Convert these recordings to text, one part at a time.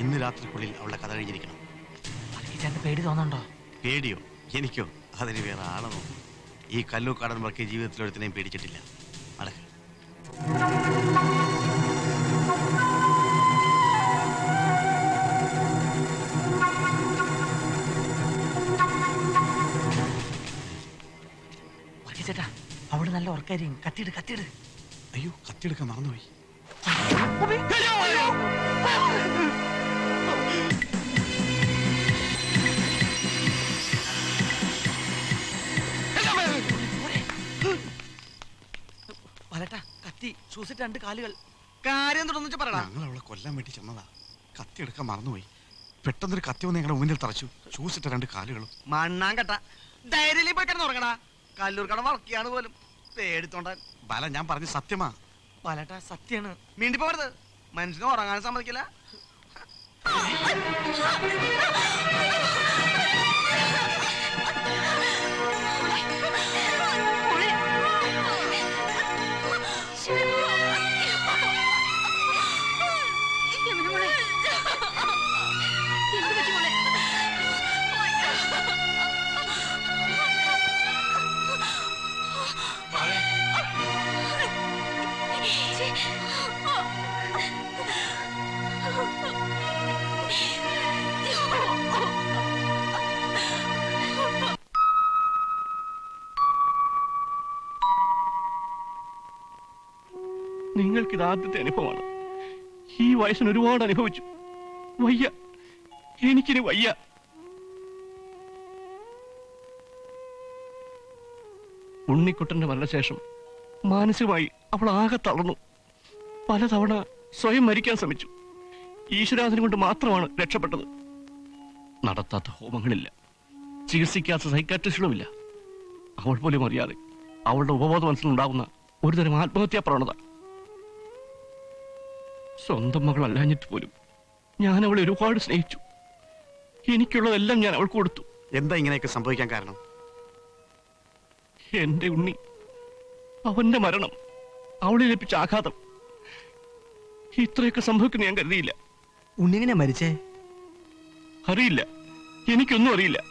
ഇന്ന് രാത്രിക്കുള്ളിൽ അവളുടെ കഥ കഴിഞ്ഞിരിക്കണം. പേടി തോന്നണ്ടോ പേടിയോ? എനിക്കോ? അതിന് വേറെ ആളെന്നോ ഈ കല്ലൂക്കാടൻ വർക്ക് ജീവിതത്തിൽ ഒരുത്തിനെയും പേടിച്ചിട്ടില്ല. അടക്ക. അവൾ നല്ല ഉറക്കായിരിക്കും. കത്തിയിട് കത്തിയിട്. അയ്യോ കത്തിയെടുക്കാൻ മറന്നുപോയി. കത്തി രണ്ട് കാലുകൾ. കാര്യം തുടർന്ന് പറയടാ. ഞങ്ങൾ അവളെ കൊല്ലാൻ വേണ്ടി ചെന്നതാ. കത്തിയെടുക്കാൻ മറന്നുപോയി. പെട്ടെന്നൊരു കത്തി വന്ന് ഞങ്ങളുടെ മുന്നിൽ തറച്ചു. ഷൂസിട്ട രണ്ട് കാലുകളും. മണ്ണാൻ കെട്ട ധൈര്യം പോയി കിടന്ന് ഉറങ്ങടാ. കല്ലൂർ കട വർക്കിയാണ് പോലും. പേടിത്തോണ്ടാൻ ബാല ഞാൻ പറഞ്ഞ സത്യമാ. വലട്ടാ സത്യാണ്. മിണ്ടി പോകരുത് മനുഷ്യനെ ഉറങ്ങാൻ സമ്മതിക്കില്ല. നിങ്ങൾക്കിത് ആദ്യത്തെ അനുഭവമാണ്. ഈ വയസ്സിന് ഒരുപാട് അനുഭവിച്ചു. വയ്യ. എനിക്കിനി വയ്യ. ഉണ്ണിക്കുട്ടന്റെ മരണശേഷം മാനസികമായി അവൾ ആകെ തളർന്നു. പലതവണ സ്വയം മരിക്കാൻ ശ്രമിച്ചു. ഈശ്വരാധനം കൊണ്ട് മാത്രമാണ് രക്ഷപ്പെട്ടത്. നടത്താത്ത ഹോമങ്ങളില്ല. ചികിത്സിക്കാത്ത സൈക്കാട്രിസ്റ്റുകളുമില്ല. അവൾ പോലും അറിയാതെ അവളുടെ ഉപബോധ മനസ്സിലുണ്ടാകുന്ന ഒരുതരം ആത്മഹത്യാ പ്രവണത സ്വന്തം മകളല്ലാഞ്ഞിട്ട് പോലും. ഞാൻ അവളെ ഒരുപാട് സ്നേഹിച്ചു. എനിക്കുള്ളതെല്ലാം ഞാൻ അവൾക്ക് കൊടുത്തു. എന്താ ഇങ്ങനെയൊക്കെ സംഭവിക്കാൻ കാരണം? എന്റെ ഉണ്ണി അവന്റെ മരണം അവളെ ലഭിച്ച ആഘാതം. ഇത്രയൊക്കെ സംഭവിക്കുന്ന ഞാൻ കരുതിയില്ല. ഉണ്ണിങ്ങനെ മരിച്ചേ? അറിയില്ല. എനിക്കൊന്നും അറിയില്ല.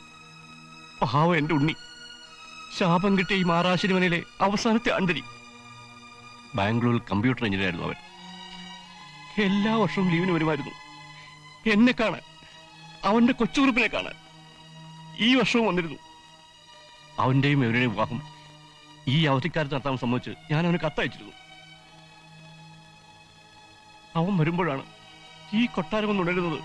പാവം എന്റെ ഉണ്ണി. ശാപം കിട്ടിയ ഈ മാറാശിരിമനയിലെ അവസാനത്തെ അന്തരി. ബാംഗ്ലൂരിൽ കമ്പ്യൂട്ടർ എഞ്ചിനീയർ ആയിരുന്നു അവൻ. എല്ലാ വർഷവും ലീവിന് വരുമായിരുന്നു. എന്നെ കാണാൻ അവന്റെ കൊച്ചുകുറിപ്പിനെ കാണാൻ ഈ വർഷവും വന്നിരുന്നു. അവന്റെയും ഇവരുടെയും വിവാഹം ഈ അവധിക്കാലത്ത് നടത്താൻ സംബന്ധിച്ച് ഞാൻ അവന് കത്തയച്ചിരുന്നു അവൻ വരുമ്പോഴാണ് ഈ കൊട്ടാരം ഒന്ന് ഉണരുന്നത്.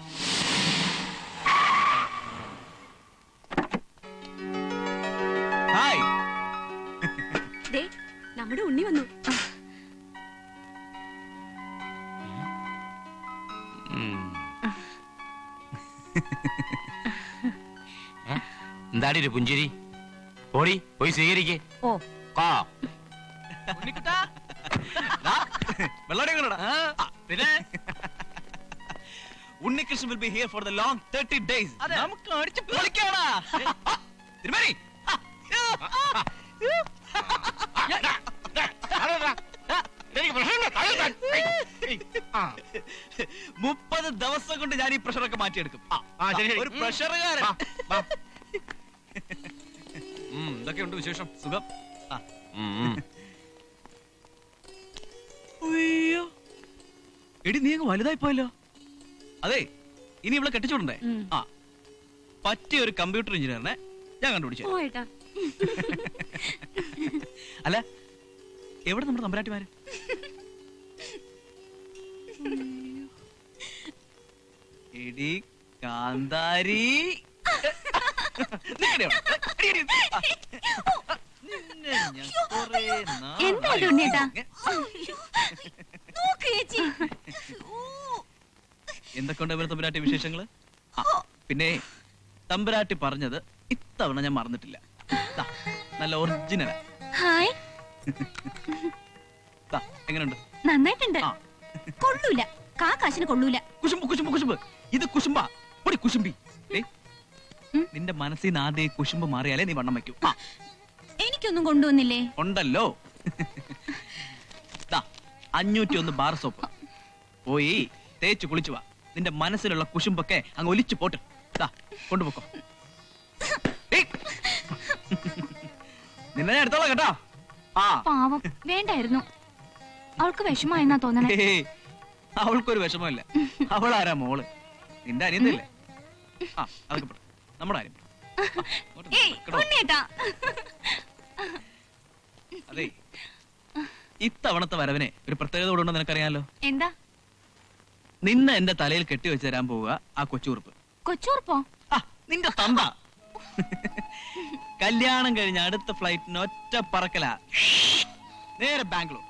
എന്താടി ഒരു പുഞ്ചിരി? ഓടി പോയി സ്വീകരിക്കേ. ഓ. കാ വെള്ളോടെ പിന്നെ? Unnikrishnan will be here for the long 30 days നമുക്ക് അടിച്ച് പൊളിക്കാടാ. തിരുമേനി. മുപ്പത് ദിവസം കൊണ്ട് ഞാൻ ഈ പ്രഷറൊക്കെ മാറ്റിയെടുക്കും. ഒരു പ്രഷറുകാരൻ. എന്തൊക്കെയുണ്ട് വിശേഷം? സുഖം? ആ. അയ്യോ. എടി നീ അങ്ങ് വലുതായി പോയല്ലോ. അതെ ഇനി ഇവിടെ കെട്ടിച്ചോണ്ടേ ഉം. ആ. പറ്റിയ ഒരു കമ്പ്യൂട്ടർ എഞ്ചിനീയറിനെ ഞാൻ കണ്ടുപിടിച്ചു ഓ ഏട്ടാ. അല്ല എവിടെ നമ്മുടെ തമ്പരാട്ടിമാര്? എടി കാന്താരി. എന്താ ഉണ്ണിയേട്ടാ? എന്തൊക്കെയുണ്ട് ഇവരെ തമ്പുരാട്ടി വിശേഷങ്ങൾ? പിന്നെ തമ്പുരാട്ടി പറഞ്ഞത് ഇത്തവണ ഞാൻ മറന്നിട്ടില്ല. ദാ, നല്ല ഒറിജിനൽ ഹായ്. എങ്ങനെയുണ്ട് നന്നായിട്ടുണ്ട്. കൊള്ളൂല. കാ കാശിന് കൊള്ളൂല. കുശുമ്പ് കുശുമ്പ് കുശുമ്പ്. ഇത് കുശുമ്പ. പൊടി കുശുമ്പി. നിന്റെ മനസ്സിൽ നിന്ന് ആദ്യം കുശുമ്പ് മാറിയാലേ നീ വണ്ണം വെക്കൂ എനിക്കൊന്നും കൊണ്ടുവന്നില്ലേ? ഉണ്ടല്ലോ. അഞ്ഞൂറ്റി ഒന്ന് ബാർ സോപ്പ്. പോയി തേച്ച് കുളിച്ചു വാ. നിന്റെ മനസ്സിലുള്ള കുശുമ്പൊക്കെ അങ്ങ് ഒലിച്ചു പോട്ട്. കൊണ്ടുപോക്കോ. നിന്നെ ഞാൻ എടുത്തോളാം കേട്ടോ. ആ. പാവം വേണ്ടായിരുന്നു. അവൾക്ക് വിഷമായെന്നാ തോന്നണേ. അവൾക്കൊരു വിഷമമില്ല. അവളാരാ ആരാ മോൾ? നിന്റെ അനിയന്നില്ലേ ആ അതൊക്കെ. നമ്മുടെ കാര്യം. അതെ ഇത്തവണത്തെ വരവിനെ ഒരു പ്രത്യേകത കൂടെ ഉണ്ടെന്ന് നിനക്കറിയാലോ? എന്താ? നിന്നെ എന്റെ തലയിൽ കെട്ടി വെച്ച് തരാൻ പോവുക ആ കൊച്ചുറുപ്പ് കൊച്ചുറുപ്പോ നിന്റെ തന്ത. കല്യാണം കഴിഞ്ഞ അടുത്ത ഫ്ലൈറ്റിന് ഒറ്റ പറക്കല. നേരെ ബാംഗ്ലൂർ.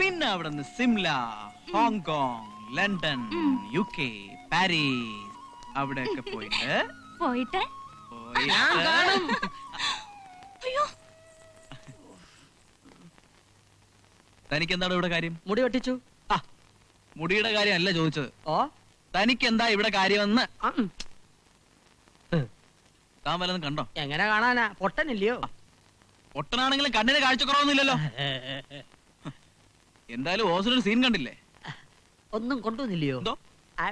പിന്നെ അവിടെ നിന്ന് Shimla Hong Kong London U K Paris. അവിടെയൊക്കെ പോയിട്ട് പോയിട്ട്? അയ്യോ. തനിക്ക് എന്താണ് ഇവിടെ കാര്യം? മുടി വെട്ടിച്ചു. ആ മുടിയുടെ കാര്യമല്ല ചോദിച്ചത്. ഓ? തനിക്ക് എന്താ ഇവിടെ കാര്യമെന്ന്? ആ, ഉം. താൻ വല്ലതും കണ്ടോ? എങ്ങനെ കാണാനാ? പൊട്ടനില്ലയോ? ഒട്ടനാണെങ്കിലും കണ്ണിന് കാഴ്ചക്കുറവൊന്നുമില്ലല്ലോ. എന്തായാലും ഓസിനൊരു സീൻ കണ്ടില്ലേ? ഒന്നും കൊണ്ടുവന്നില്ലയോ? എന്തോ? ആ,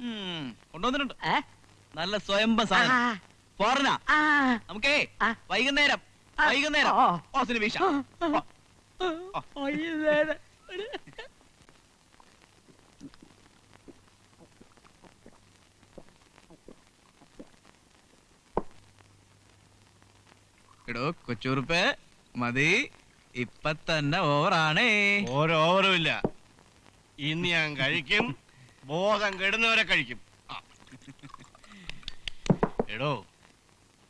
ഉം, കൊണ്ടുവന്നിട്ടുണ്ട്. ഏ? നല്ല സ്വയംഭ സാധനം. പോറനാ ആ, നമുക്കേ. വൈകുന്നേരം. വൈകുന്നേരം. ഓ. എടോ കൊച്ചുറുപ്പ്. മതി. ഇപ്പൊ തന്നെ ഓവറാണേ. ഓരോ ഓവറും ഇല്ല. ഇന്ന് ഞാൻ കഴിക്കും. ബോധം കെടുന്നവരെ കഴിക്കും. എടോ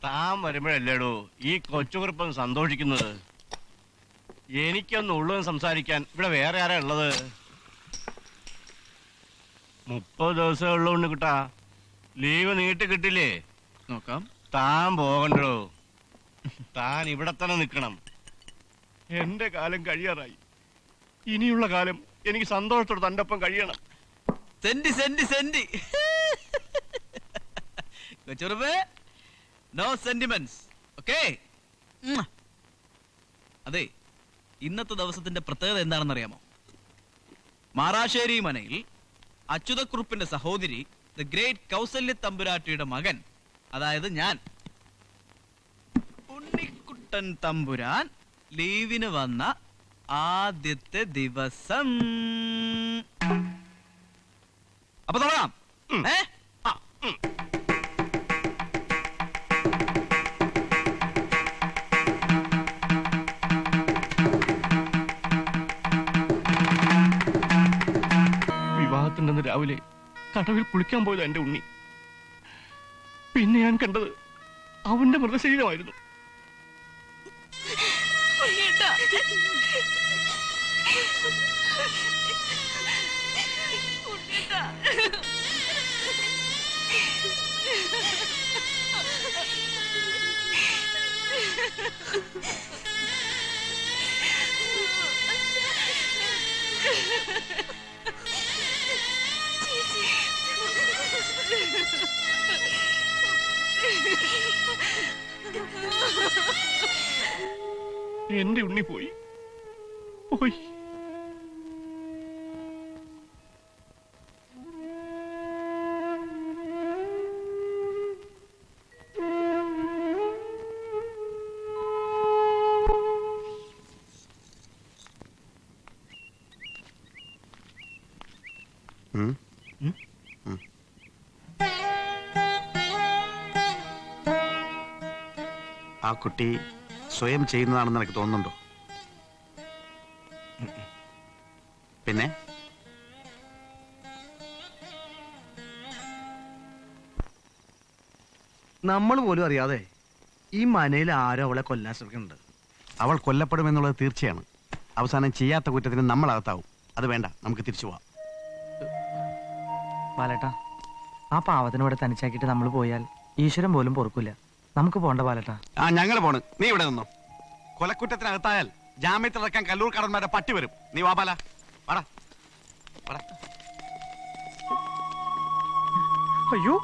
താൻ വരുമ്പോഴല്ലേടോ ഈ കൊച്ചുകുറിപ്പം സന്തോഷിക്കുന്നത്? എനിക്കൊന്നും ഉള്ളതും സംസാരിക്കാൻ ഇവിടെ വേറെ ആരാ ഉള്ളത്? മുപ്പത് ദിവസമേ ഉള്ളതുകൊണ്ട് കിട്ടാ. ലീവ് നീട്ടി കിട്ടില്ലേ? നോക്കാം. താൻ പോകണ്ടോ താൻ ഇവിടെ തന്നെ നിൽക്കണം. എന്റെ കാലം കഴിയാറായി. ഇനിയുള്ള കാലം എനിക്ക് സന്തോഷത്തോടെ തന്റെ ഒപ്പം കഴിയണം. സെന്റി സെന്റി സെന്റി കൊച്ചുറുപ്പ് നോ സെന്റിമെന്റ്സ് ഓക്കെ അതെ ഇന്നത്തെ ദിവസത്തിന്റെ പ്രത്യേകത എന്താണെന്ന് അറിയാമോ മാറാശ്ശേരി മനയിൽ അച്യുതക്കുറുപ്പിന്റെ സഹോദരി ദ ഗ്രേറ്റ് കൗസല്യ തമ്പുരാട്ടിയുടെ മകൻ അതായത് ഞാൻ. ഉണ്ണിക്കുട്ടൻ തമ്പുരാൻ ലീവിന് വന്ന ആദ്യത്തെ ദിവസം. അപ്പൊ തുടങ്ങാം. കടവിൽ കുളിക്കാൻ പോയത് എന്റെ ഉണ്ണി. പിന്നെ ഞാൻ കണ്ടത് അവന്റെ മൃതശരീരമായിരുന്നു. എന്റെ ഉണ്ണി പോയി. പോയി. കുട്ടി സ്വയം ചെയ്യുന്നതാണെന്ന് എനിക്ക് തോന്നുന്നുണ്ടോ? പിന്നെ? നമ്മൾ പോലും അറിയാതെ ഈ മനയിൽ ആരോ അവളെ കൊല്ലാൻ ശ്രമിക്കുന്നുണ്ട്. അവൾ കൊല്ലപ്പെടുമെന്നുള്ളത് തീർച്ചയാണ്. അവസാനം ചെയ്യാത്ത കുറ്റത്തിന് നമ്മൾ അകത്താവും. അത് വേണ്ട നമുക്ക് തിരിച്ചു പോവാം. ബാലേട്ടാ ആ പാവത്തിനോടെ തനിച്ചാക്കിയിട്ട് നമ്മൾ പോയാൽ ഈശ്വരൻ പോലും പൊറുക്കില്ല. നമുക്ക് പോണ്ട പാലട്ടാ ആ ഞങ്ങൾ പോണ്. നീ ഇവിടെ നിന്നോ. കൊലക്കുറ്റത്തിനകത്തായാൽ ജാമ്യത്തിലിറക്കാൻ കല്ലൂർ കടന്മാരെ പട്ടി വരും. നീ വാ പാലാ വാടാ. വാടാ. അയ്യോ.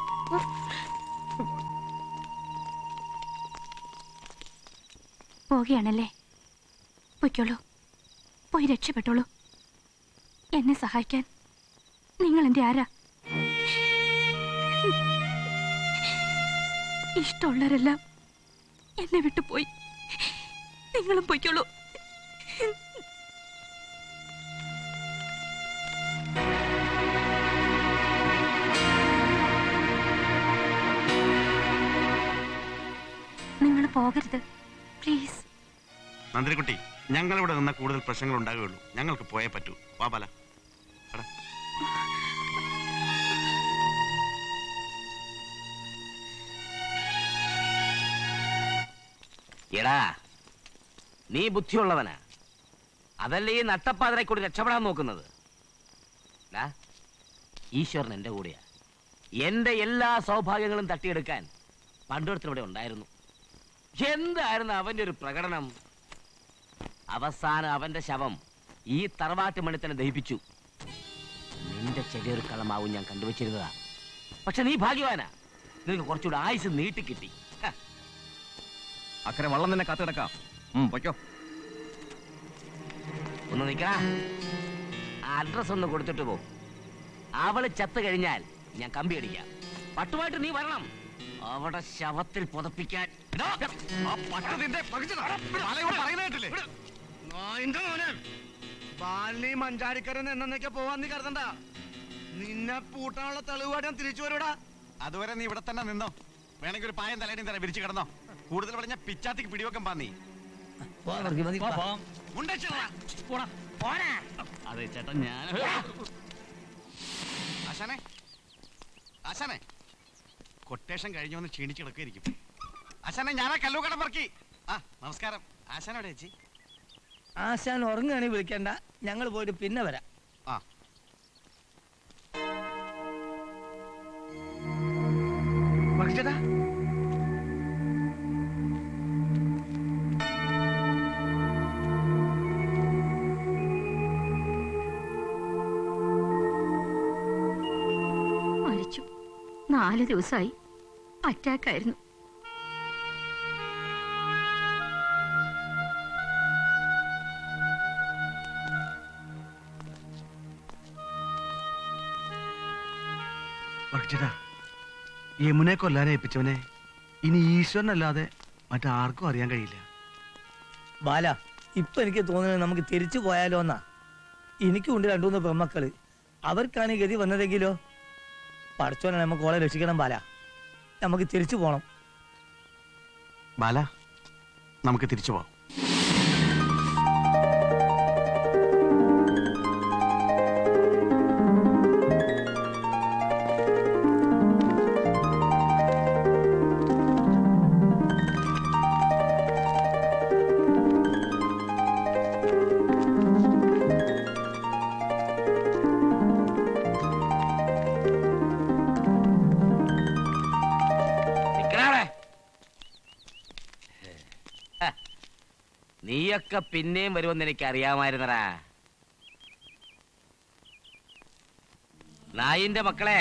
പോവുകയാണല്ലേ? പൊയ്ക്കോളൂ. പോയി രക്ഷപ്പെട്ടോളൂ. എന്നെ സഹായിക്കാൻ നിങ്ങൾ എന്റെ ആരാ? ഇഷ്ടമുള്ളവരെല്ലാം എന്നെ വിട്ടു പോയി. നിങ്ങളും പോയിക്കോളൂ. നിങ്ങൾ പോകരുത്. പ്ലീസ് നന്ദിനിക്കുട്ടി ഞങ്ങളിവിടെ നിന്ന കൂടുതൽ പ്രശ്നങ്ങൾ ഉണ്ടാകുകയുള്ളൂ. ഞങ്ങൾക്ക് പോയേ പറ്റൂ. വാ ബാല എടാ. നീ ബുദ്ധിയുള്ളവനാ. അതല്ലേ ഈ നട്ടപ്പാതിരെ കൂടി രക്ഷപ്പെടാൻ നോക്കുന്നത്? ഈശ്വരൻ എന്റെ കൂടെയാ. എന്റെ എല്ലാ സൗഭാഗ്യങ്ങളും തട്ടിയെടുക്കാൻ പണ്ടൊരുത്തർ ഇവിടെ ഉണ്ടായിരുന്നു. എന്തായിരുന്നു അവന്റെ ഒരു പ്രകടനം? അവസാനം അവന്റെ ശവം ഈ തറവാട്ട് മണി തന്നെ ദഹിപ്പിച്ചു. നിന്റെ ചെറിയൊരു കളമാവും ഞാൻ കണ്ടുവച്ചിരുന്നതാ. പക്ഷെ നീ ഭാഗ്യവാനാ. നിനക്ക് കുറച്ചുകൂടെ ആയുസ് നീട്ടിക്കിട്ടി. അക്കരെ വള്ളം തന്നെ കാത്തു കിടക്കാം. പൊയ്ക്കോ. ഒന്ന് നിക്കടാ അഡ്രസ് ഒന്ന് കൊടുത്തിട്ട് പോ. അവൾ ചത്തു കഴിഞ്ഞാൽ ഞാൻ കമ്പി അടിക്കാം. പട്ടുമായിട്ട് നീ വരണം. അവിടെ ശവത്തിൽ പുതപ്പിക്കാൻ ബാലി മഞ്ചാടിക്കരന്ന് എന്നൊക്കെ പോവാൻ നീ കരുതണ്ട. നിന്നെ പൂട്ടാനുള്ള തെളിവായിട്ട് ഞാൻ തിരിച്ചു വരൂടാ. അതുവരെ നീ ഇവിടെ തന്നെ നിന്നോ? വേണമെങ്കിൽ ഒരു പായം തലേണയും തരാം വിരിച്ചു കിടന്നോ? കൂടുതൽ പറഞ്ഞ പിച്ചാത്തിക്ക് പിടിവെക്കാൻ പാന്നി. അതെ ചേട്ടാ ഞാൻ ആശാനെ. ആശാനെ. കൊട്ടേഷൻ കഴിഞ്ഞു വന്ന് ക്ഷീണിച്ച് കിടക്കുകയായിരിക്കും ആശാനെ ഞാനാ കല്ലൂക്കട പറക്കി. ആ നമസ്കാരം. ആശാനോടെ ചേച്ചി? ആശാൻ ഉറങ്ങുകയാണെങ്കിൽ വിളിക്കണ്ട. ഞങ്ങൾ പോയിട്ട് പിന്നെ വരാം. ആ. പക്ഷേടാ നാല് ദിവസമായി അറ്റാക്കായിരുന്നു യമുനെ കൊല്ലാനെ ഏൽപ്പിച്ചവനെ ഇനി ഈശ്വരനല്ലാതെ മറ്റാർക്കും അറിയാൻ കഴിയില്ല. ബാല ഇപ്പൊ എനിക്ക് തോന്നുന്നത് നമുക്ക് തിരിച്ചു പോയാലോന്നാ. എനിക്കുണ്ട് രണ്ടു മൂന്ന് പെമ്മക്കൾ അവർക്കാണ് ഗതി വന്നതെങ്കിലോ? പഠിച്ചോനെ നമുക്ക് ഓളെ രക്ഷിക്കണം ബാല. നമുക്ക് തിരിച്ചു പോണം. ബാല നമുക്ക് തിരിച്ചു പോവാം. നീയൊക്കെ പിന്നെയും വരുമെന്ന് എനിക്ക് അറിയാമായിരുന്നടാ നായിന്റെ മക്കളെ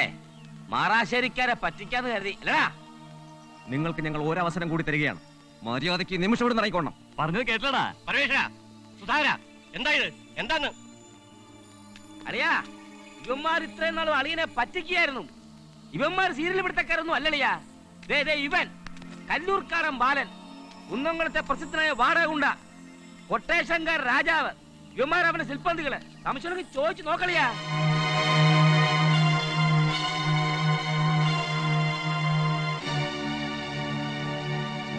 മാറാശ്ശേരിക്കാരെ പറ്റിക്കാന്ന് കരുതി. അല്ലടാ. നിങ്ങൾക്ക് ഞങ്ങൾ ഒരവസരം കൂടി തരികയാണ്. മര്യാദയ്ക്ക് നിമിഷം ഇവിടെ നിറയിക്കോണം പറഞ്ഞത് കേട്ടടാ പരമേശ്വര സുധാകര എന്താ ഇത്? എന്താന്ന്? അറിയാ ഇവന്മാർ ഇത്രയും നാളും അളിയനെ പറ്റിക്കുകയായിരുന്നു. ഇവന്മാർ സീരിയൽ പിടുത്തക്കാരൊന്നും അല്ലളിയാ. ദേ ദേ ഇവൻ കല്ലൂർക്കാരൻ ബാലൻ കുന്നംകുളത്തെ പ്രസിദ്ധനായ വാടകുണ്ട കൊട്ടേശങ്കർ രാജാവ്. ഇവന്മാർ അവന്റെ ശില്പന്തികൾ സംശയം ചോദിച്ചു നോക്കളിയാ.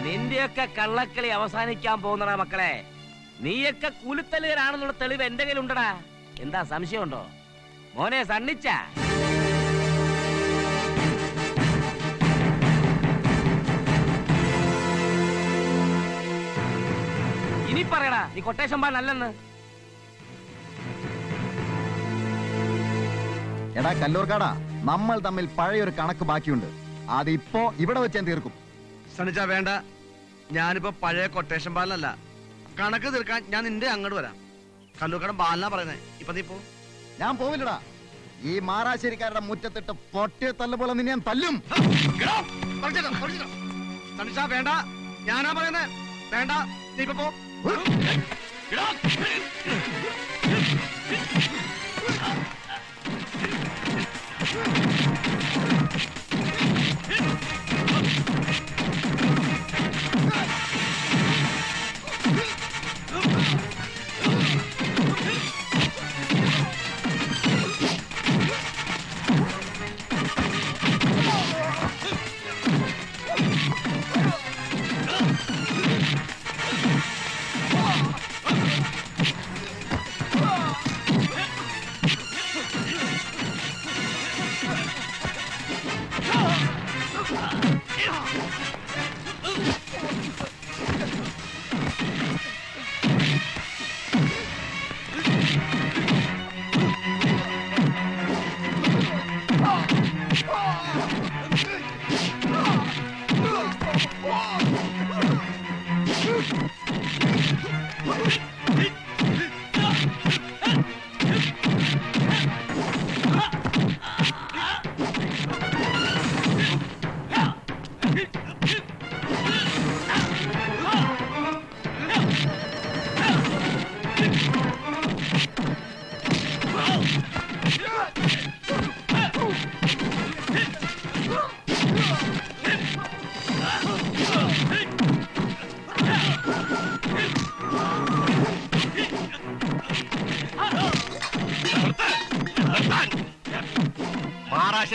നിന്റെയൊക്കെ കള്ളക്കളി അവസാനിക്കാൻ പോകുന്നടാ മക്കളെ. നീയൊക്കെ കൂലിത്തല്ലുകാരാണെന്നുള്ള തെളിവ് എന്റെ കയ്യിലുണ്ടടാ. എന്താ സംശയമുണ്ടോ? മോനെ സണ്ണിച്ച. പറയടാ നീ കൊട്ടേഷൻ പാടിനല്ലെന്ന് എടാ കല്ലൂർക്കാടാ നമ്മൾ തമ്മിൽ പഴയൊരു കണക്ക് ബാക്കിയുണ്ട്. അതിപ്പോ ഇവിടെ വെച്ച് ഞാൻ തീർക്കും. സണിച്ച വേണ്ട ഞാനിപ്പോ പഴയ കൊട്ടേഷൻ പാലല്ല കണക്ക് തീർക്കാൻ ഞാൻ നിന്റെ അങ്ങോട്ട് വരാം. കല്ലൂക്കടം ബാലനാ പറയുന്നത് ഇപ്പൊ നീ പോ. ഞാൻ പോവില്ലടാ. ഈ മാറാശ്ശേരിക്കാരുടെ മുറ്റത്തിട്ട് പൊട്ടിയ തല്ല് പോലെ നിന്നെ ഞാൻ തല്ലും. സണിച്ച വേണ്ട ഞാനാ പറയുന്നത് വേണ്ട നീ ഇപ്പൊ പോ. Get up! Come on.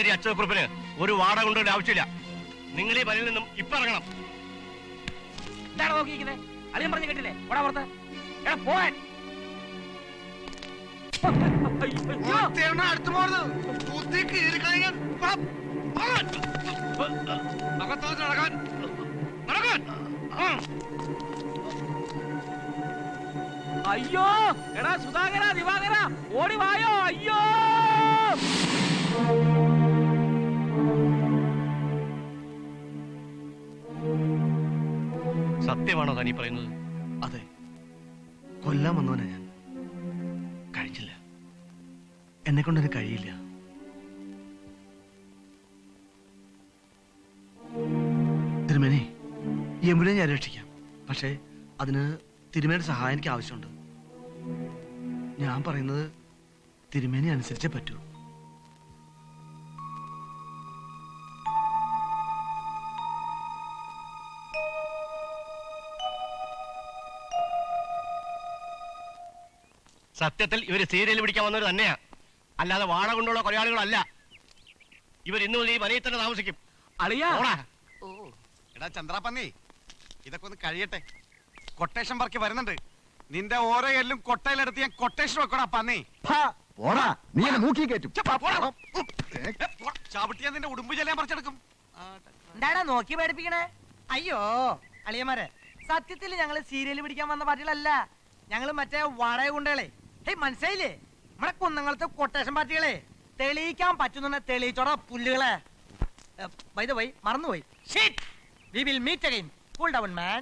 Marasseri അച്യുതക്കുറിപ്പിന് ഒരു വാട കൊണ്ടൊരു ആവശ്യമില്ല. നിങ്ങൾ ഈ പനിയിൽ നിന്നും ഇപ്പൊ ഇറങ്ങണം. എന്താണ് നോക്കിയിരിക്കുന്നത് അധികം പറഞ്ഞു കേട്ടില്ലേ? ഓടാ പുറത്ത്. എടാ പോവാൻ. അയ്യോ. അടുത്ത് പോകരുത് കുത്തി കീറിക്കളയാൻ അകത്തോട്ട് നടക്കാൻ. നടക്കാൻ. ഉം. അയ്യോ. എടാ സുധാകര ദിവാകര. ഓടി വായോ. അയ്യോ. സത്യമാണോ താനീ പറയുന്നത്? അതെ. കൊല്ലാൻ വന്നവനാ ഞാൻ. കഴിച്ചില്ല. എന്നെ കൊണ്ടത് കഴിയില്ല. തിരുമേനി യമുനെ ഞാൻ രക്ഷിക്കാം. പക്ഷേ അതിന് തിരുമേനി സഹായം എനിക്ക് ആവശ്യമുണ്ട്. ഞാൻ പറയുന്നത് തിരുമേനി അനുസരിച്ചേ പറ്റൂ. സത്യത്തിൽ ഇവർ സീരിയൽ പിടിക്കാൻ വന്നവർ തന്നെയാ. അല്ലാതെ വാട കൊണ്ടുള്ള കൊലയാളികളല്ല. ഇവർ ഇന്നു മുതൽ ഈ വനയിൽ തന്നെ താമസിക്കും. അളിയാ. ഓടാ. ഓ എടാ ചന്ദ്രാപ്പന്നി ഇതൊക്കെ ഒന്ന് കഴിയട്ടെ. കൊട്ടേഷൻ പറക്കി വരുന്നുണ്ട്. നിന്റെ ഓരോ എല്ലും കൊട്ടയിലെടുത്ത് ഞാൻ കൊട്ടേഷൻ വെക്കടാ പന്നി. പോടാ നീ എന്നെ മൂക്കി കയറ്റും. ചവിട്ടിയാ നിന്റെ ഉടുമ്പ് ചെല്ലാൻ പറിച്ചെടുക്കും. എന്താടാ നോക്കി പേടിപ്പിക്കണേ? അയ്യോ അളിയമാരെ സത്യത്തിൽ ഞങ്ങൾ സീരിയൽ പിടിക്കാൻ വന്ന പാർട്ടികളല്ല. ഞങ്ങൾ മറ്റേ വാടക ഗുണ്ടകളെ. മനസ്സിലായില്ലേ? നമ്മളെ കുന്നങ്ങളത്തെ കൊട്ടേഷൻ പാർട്ടികളെ തെളിയിക്കാൻ പറ്റുന്ന തെളിയിച്ചോടാ പുല്ലുകളെ. വൈദ പോയി മറന്നുപോയി. മീറ്റ് അഗൈൻ ഡൗൺ മാൻ